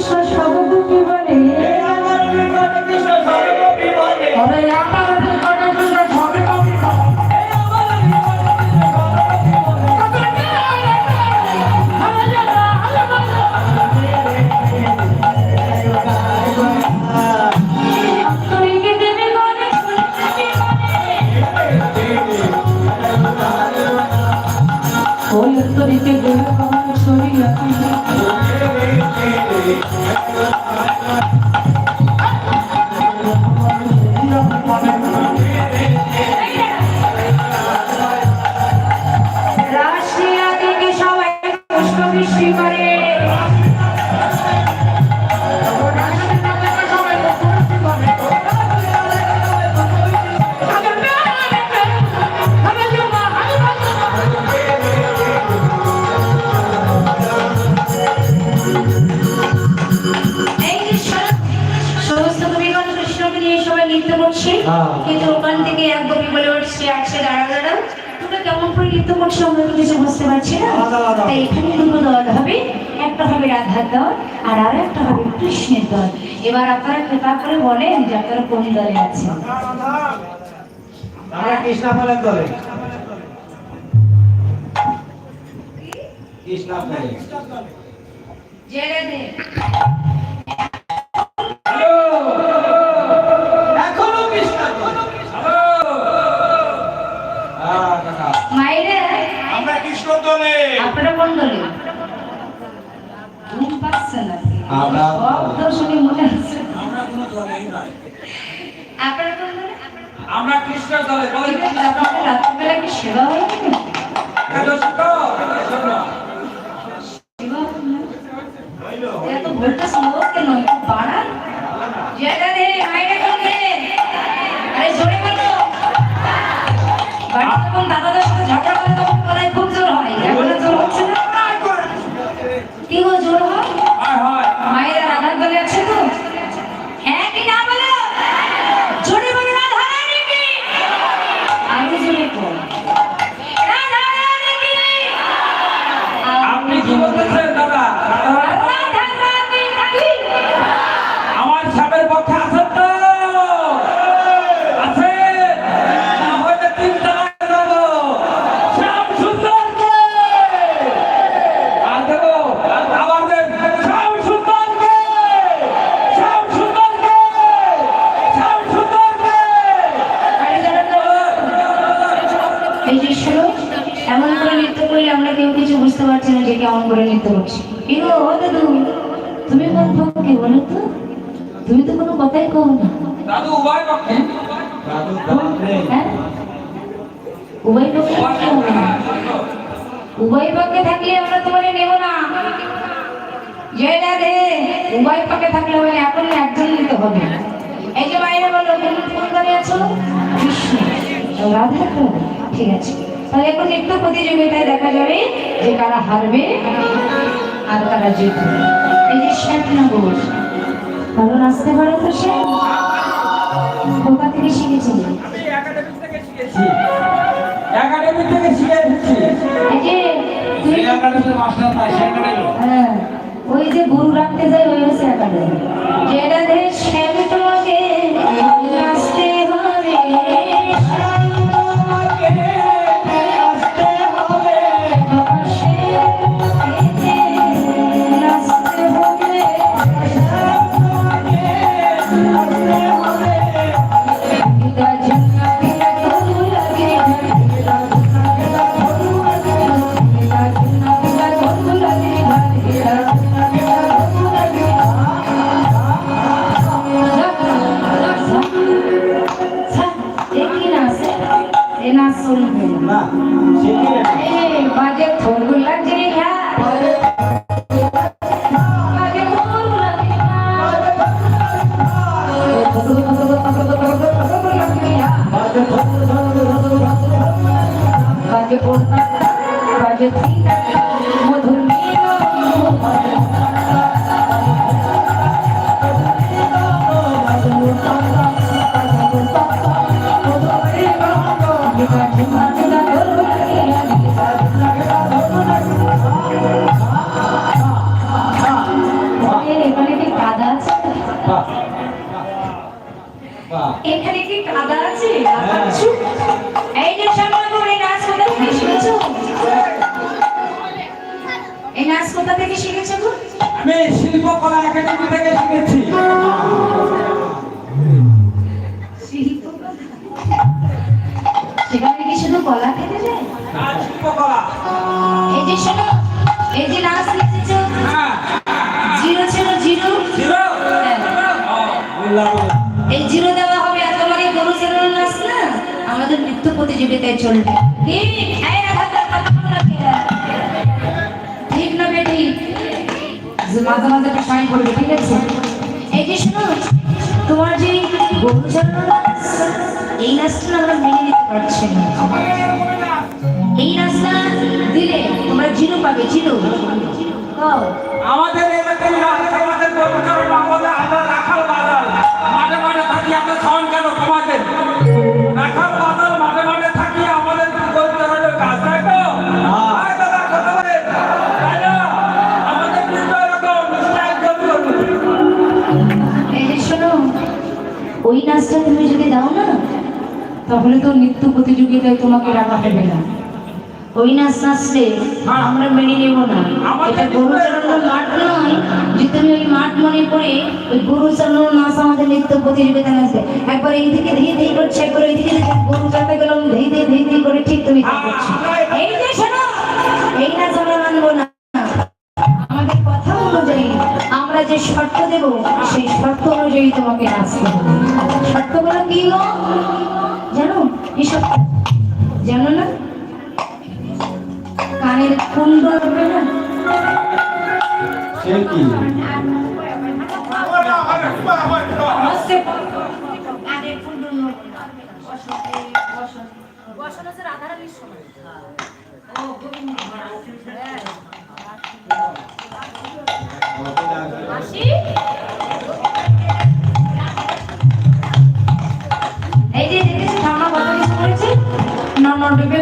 বিশ্বাস হবে অংশে আমরা তো কিছু বুঝতে পারছি না। তাই এখানে দুটো দল হবে। একটা হবে রাধার দল আর আর একটা হবে কৃষ্ণের দল। এবার আপনারা কৃপা করে বলেন যে আপনারা কোন দলে আছেন। কৃষ্ণাফলের দলে। কৃষ্ণাফলের জেলে দে। আমরা কৃষ্ণ দলে বলেন রাত্রিবেলা কি সেবা হয় এত ভোল্টেজ লো কেন? বাড়ান। জেনারে আইরে আরে জোরে পরিণত কেউ তুমি তুমি কোন বলো তো? তুমি তো কোনো কথাই কো না। দাদু উভয় পক্ষে। উভয় পক্ষে থাকলে আমরা তোমারে নেব না। উভয় পক্ষে থাকলে নিতে হবে। রাধা। ঠিক আছে। তাহলে এখন একটু প্রতিযোগিতায় দেখা যাবে। যে কারা হারবে আর তারা জিতবে। এই যে শেখ নগর ভালো নাচতে পারে তো সে কোথা থেকে শিখেছিল হ্যাঁ, ওই যে গুরু রাখতে যাই ওই হচ্ছে একাডেমি। যেটা দেশ সে তো এখানে কি কাদা আছে? শিল্পকলা একাডেমি থেকে শিখেছি। সেখানে কি শুধু কলা খেতে যায়? শিল্পকলা। এই যে শোনো এই যে নাচ শিখেছো হ্যাঁ। জিরো ছিল জিরো। হ্যাঁ। এই জিরো দেওয়া হবে আর তোমার এই গরু নাচ না? আমাদের নৃত্য প্রতিযোগিতায় চলবে। ঠিক মাঝে মাঝে একটা করবে ঠিক আছে? এই যে শোনো, তোমার যে গরু চালানো নাচ এই নাচটা আমরা মেনে নিতে পারছি না। এই নাচটা দিলে তোমরা জিরো পাবে ও আমাদের আমাদের গরুচরণ রাখাল থাকি আমরা কেন তোমাদের? ওই তুমি যদি দাও না? তাহলে তো নৃত্য প্রতিযোগিতায় তোমাকে রাখা হবে না। ওই নাচ নাচলে আমরা মেনে নেব না। এটা গরু চালানোর মাঠ নয় যে তুমি ওই মাঠ মনে করে ওই গরু চালানোর নাচ আমাদের নৃত্য প্রতিযোগিতা নাচবে একবার এই দিকে ধীরে ধীরে করছে একবার ওই দিকে গরু চালাতে গেলাম ধীরে ধীরে ধীরে করে ঠিক তুমি এই যে শোনো এই নাচ আমরা মানবো না। কথা অনুযায়ী আমরা যে শর্ত দেব সেই শর্ত অনুযায়ী তোমাকে নাচতে হবে শর্তগুলো কি গো জানো শর্ত জানো না কানের কুণ্ড হবে না সে কি নমস্তে। কানের কুণ্ড নড়বে না। বসো, এই বসো। বসো হচ্ছে রাধারানীর সময়। ও, গোবিন্দ। এই যে দেখেছি ঠাম্মা কত কিছু করেছে নন ডিবে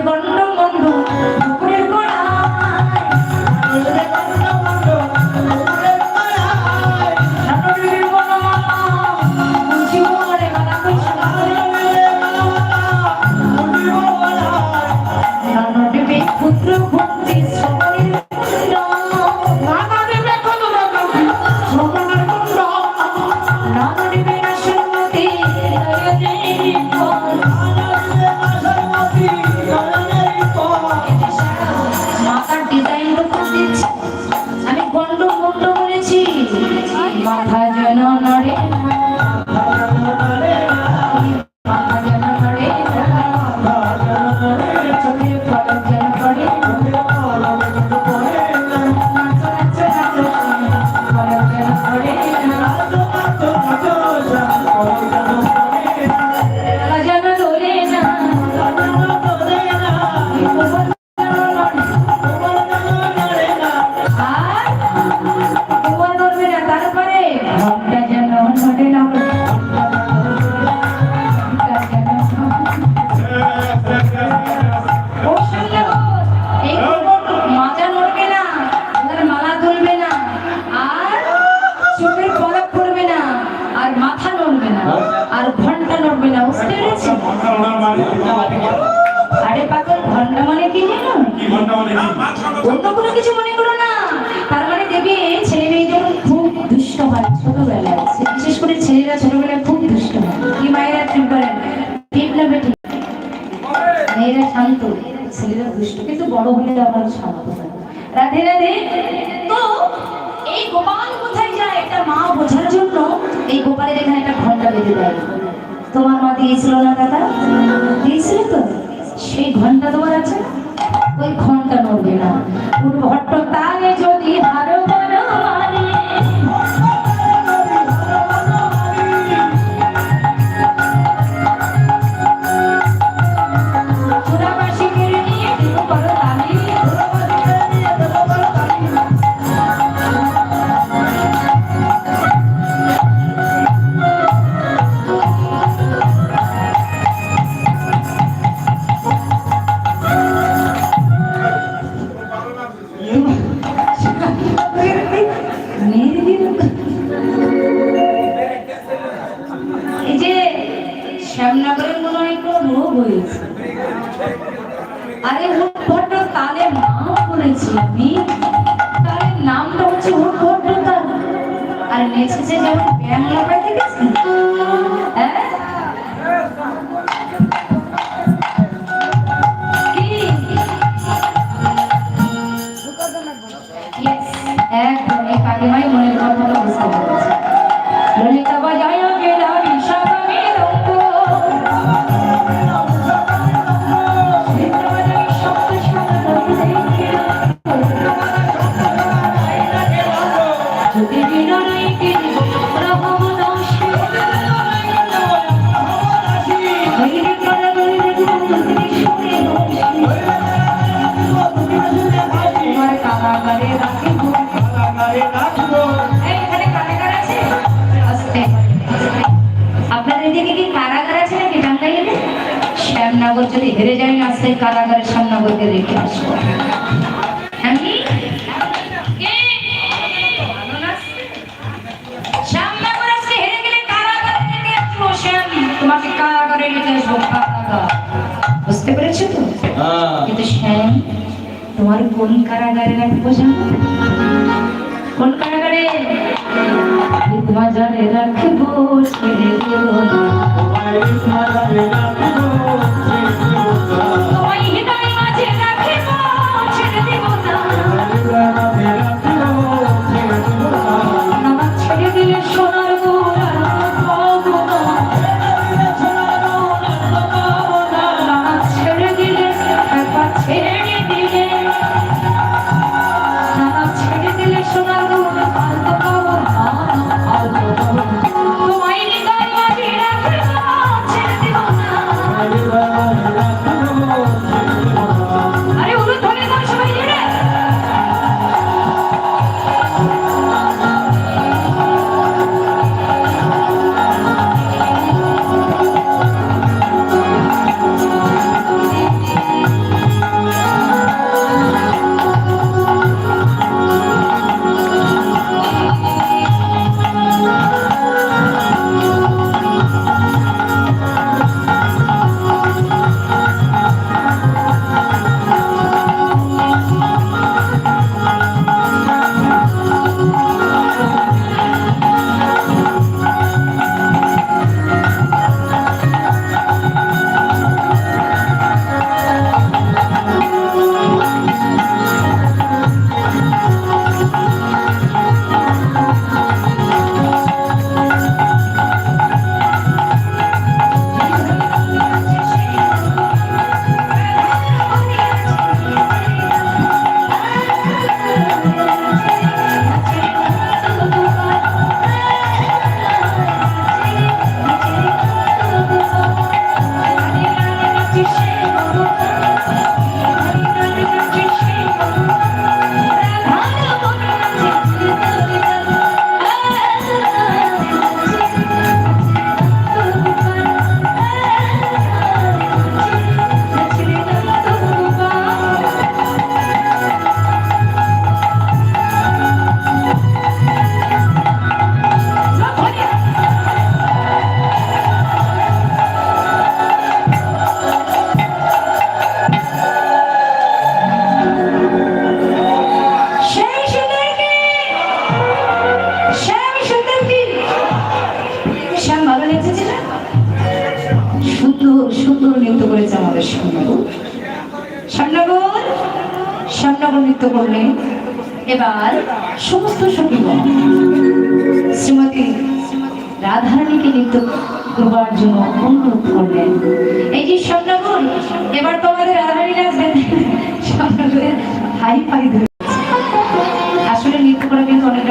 ছেলেরা ছোটবেলায় খুব দুষ্ট কি মায়েরা ঠিক করেন? ঠিক না বেটি মেয়েরা শান্ত, ছেলেরা দুষ্ট। কিন্তু বড় হলে আবার শান্ত রাধে রাধে। তো এই গোপাল কোথায় যায়? একটা মা বোঝার জন্য এই গোপালের এখানে একটা ঘণ্টা বেঁধে দেয়। তোমার মা দিয়েছিল না দাদা? দিয়েছিল তো? সেই ঘণ্টা তোমার আছে? ওই ঘণ্টা নড়বে না। ভট্ট তালে যদি হারো বড় এই যে শ্যামনগরের মনে হয় কোনো রোগ হয়েছে। আরে উৎপন্ন তালের নাম করেছি আমি। নামটা হচ্ছে উৎপন্ন তাল আর নেচেছে যেমন ব্যায়াম কারাগারে রেখে আসব। তোমাকে কারাগারে রেখে আসব? বুঝতে পেরেছ তো? হ্যাঁ। কিন্তু শ্যাম তোমার কোন কারাগারে রাখব জানো?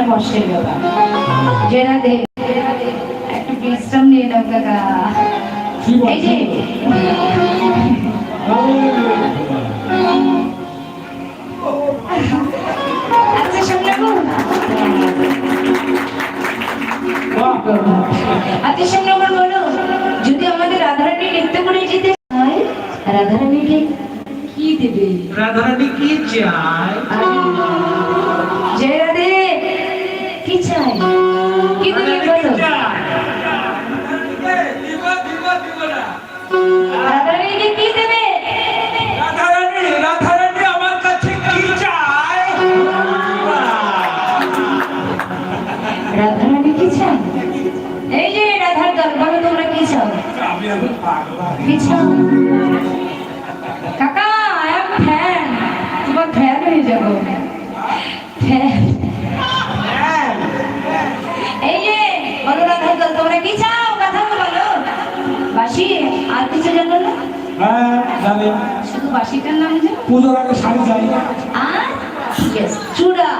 কষ্টের ব্যাপার যে রাধে একটু বিশ্রাম নিয়ে নাও কাকা? এই যে। আচ্ছা আচ্ছা বলো। যদি আমাদের রাধারানী নৃত্য করে যেতে হয় রাধারানীকে কি দেবে? রাধারানী কি চায়? চাই। কি দেবে বলো? দিব দিব দিব না রাধারানীকে কি দেবে? রাধারানী রাধারানী আমার কাছে কি চায়? রাধারানী কি চাই এই যে রাধার দল তোমরা কি চাও? আমি এখন পাগল। কি চাও? বাসিটার নাম যে পুজোর আগে শাড়ি চাই। আর? yes, চূড়া।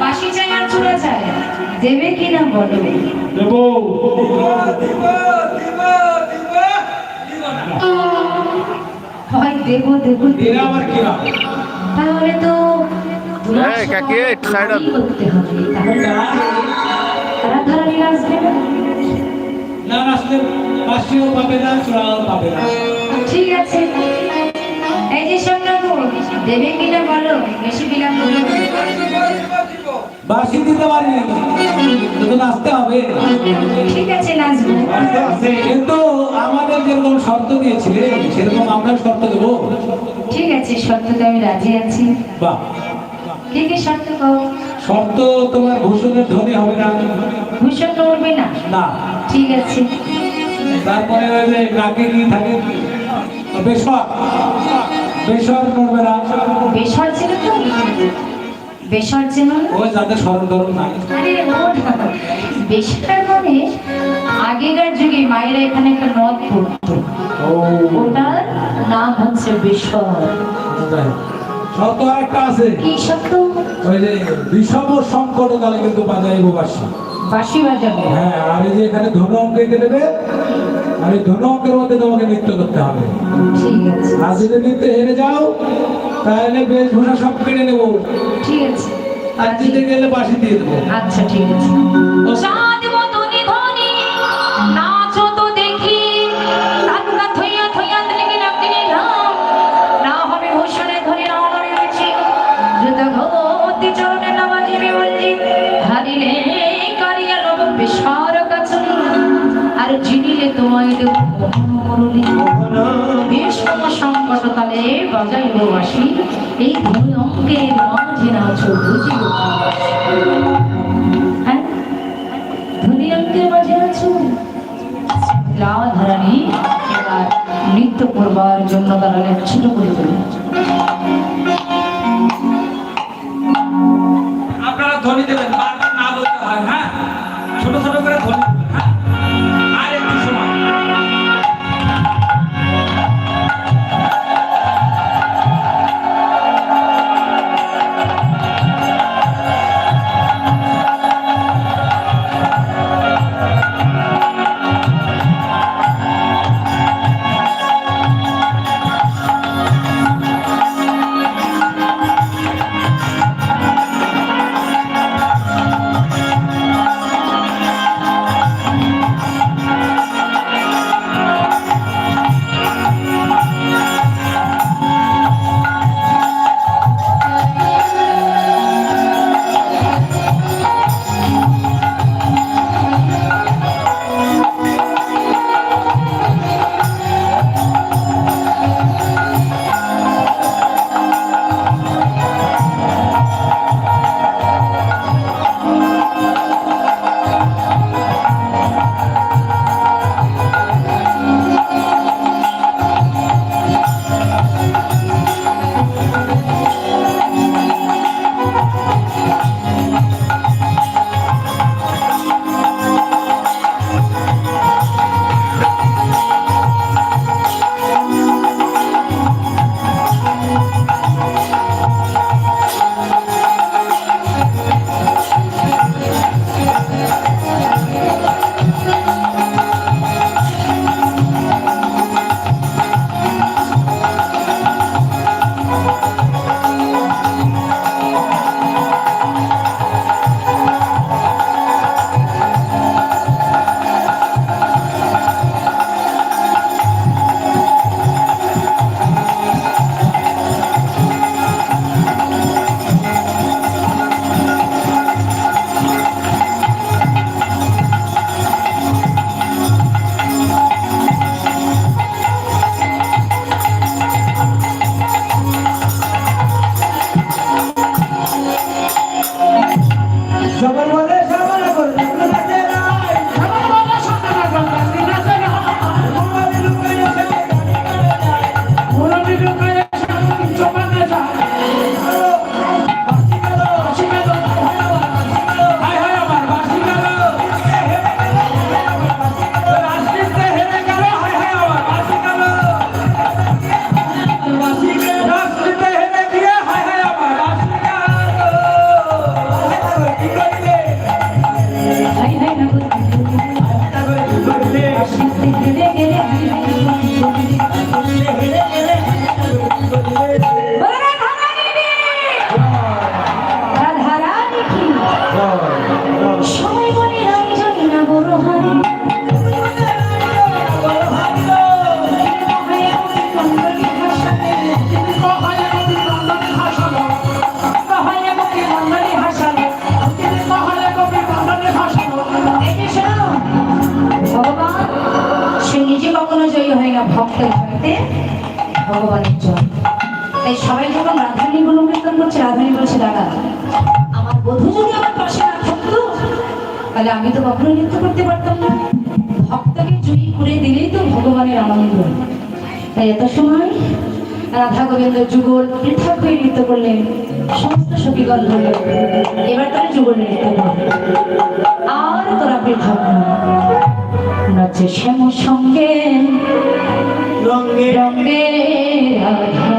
বাসি চাই আর চূড়া চাই। দেবে কি না বলো? দেবো। দিব দিব দিব দিব। না হয় দেবো দেবো এরা দেবো। আবার কি? তাহলে তো তোমার এই, কাকি, করতে হবে তাহলে রাধারানী আসবে? না না আসলে পাশেও পাবে না চূড়াও পাবে না। ঠিক আছে। দেবে কিনা বলো? বেশি না। বাসি দিতে পারি কিন্তু নাচতে হবে। ঠিক আছে নাচবো। কিন্তু আমাদের যেরকম শর্ত দিয়েছিলে সেরকম আমরা শর্ত দেবো। ঠিক আছে শর্ততে আমি রাজি আছি। বাহ। কি কি শর্ত কও? শর্ত তোমার ভূষণের ধনী হবে না। ভূষণ নড়বে না? না। ঠিক আছে। তারপরে ওই যে নাকে কি থাকে বেসর বেসর করবে না। বেসর ছিল তো? বেসর ছিল না? ওই স্মরণ ধরুন নাই আরে বেসর মানে আগেকার যুগে মায়েরা এখানে একটা নদ পড়তো। ও। ওটার নাম হচ্ছে বেসর। একটা আছে। কি সত্য ওই যে বিষম সংকট কালে কিন্তু বাজাইব বাসি বাঁশি বাজাবো। হ্যাঁ আর এই যে এখানে ধনু অঙ্ক দেবে আর ধনকের মধ্যে তোমাকে নৃত্য করতে হবে। আর যদি নৃত্য হেরে যাও তাহলে বেশভূষা সব কেড়ে নেব। ঠিক আছে। আর জিতে গেলে বাসি দিয়ে দেবো। আচ্ছা ঠিক আছে। মরুলি ভীষ্ম সংকট কালে বাজাইব এই ধনী অঙ্কের মাঝে নাচো বুঝিব মাঝে আছো? রাধারানী নৃত্য করবার জন্য তারা ছিল করে de ভগবানের জয়। তাই সবাই যখন রাধারানী গুলো কীর্তন করছে রাধারানী বলছে, দাদা, আমার বধূ যদি আমার পাশে না থাকতো, তাহলে আমি তো কখনো নৃত্য করতে পারতাম না। ভক্তকে জয়ী করে দিলেই তো ভগবানের আনন্দ। তাই এত সময় রাধা গোবিন্দ যুগল পৃথক হয়ে নৃত্য করলেন, সমস্ত সখীগণ বললেন, এবার তোরা যুগল নৃত্য কর। আর তোরা পৃথক নাচে শ্যাম সঙ্গে রঙে রঙে রাধা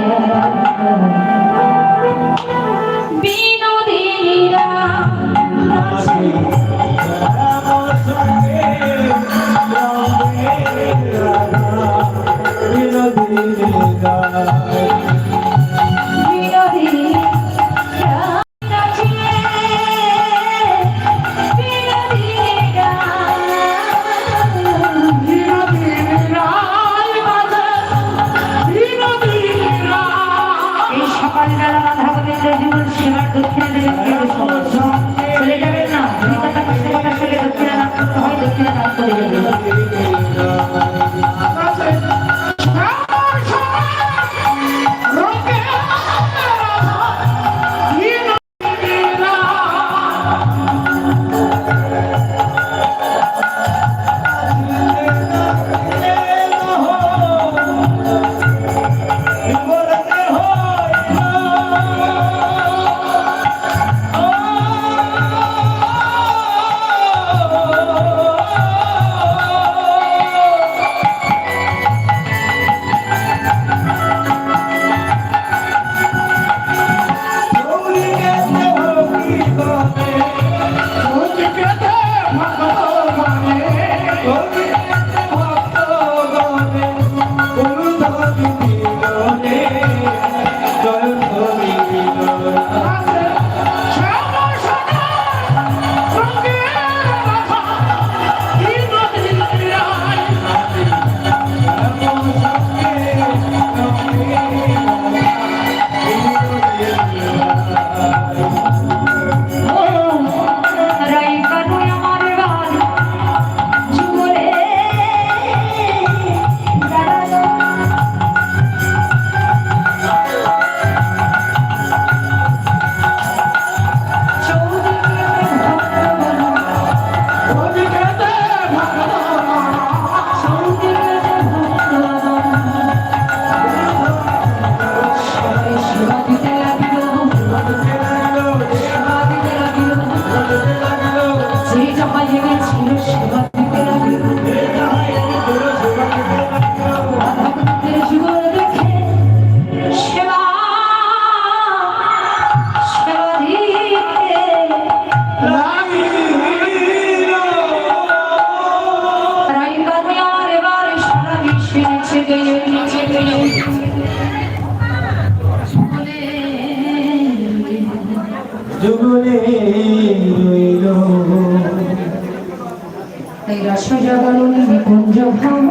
এই রস জগরণ নিকুঞ্জ ভ্রমণ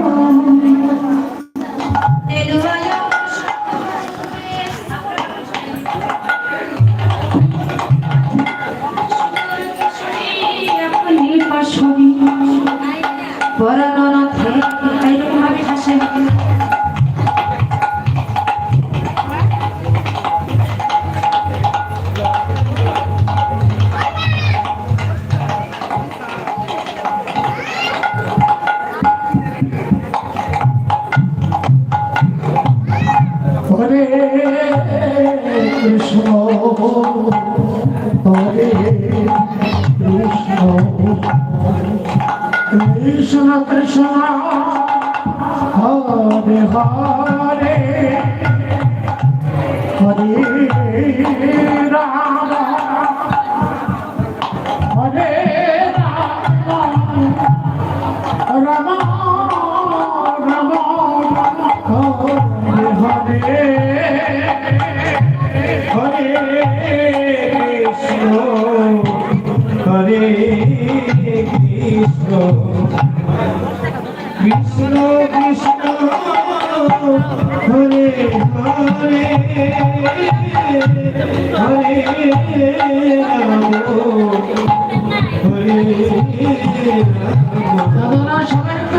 কৃষ্ণ রাম সবাই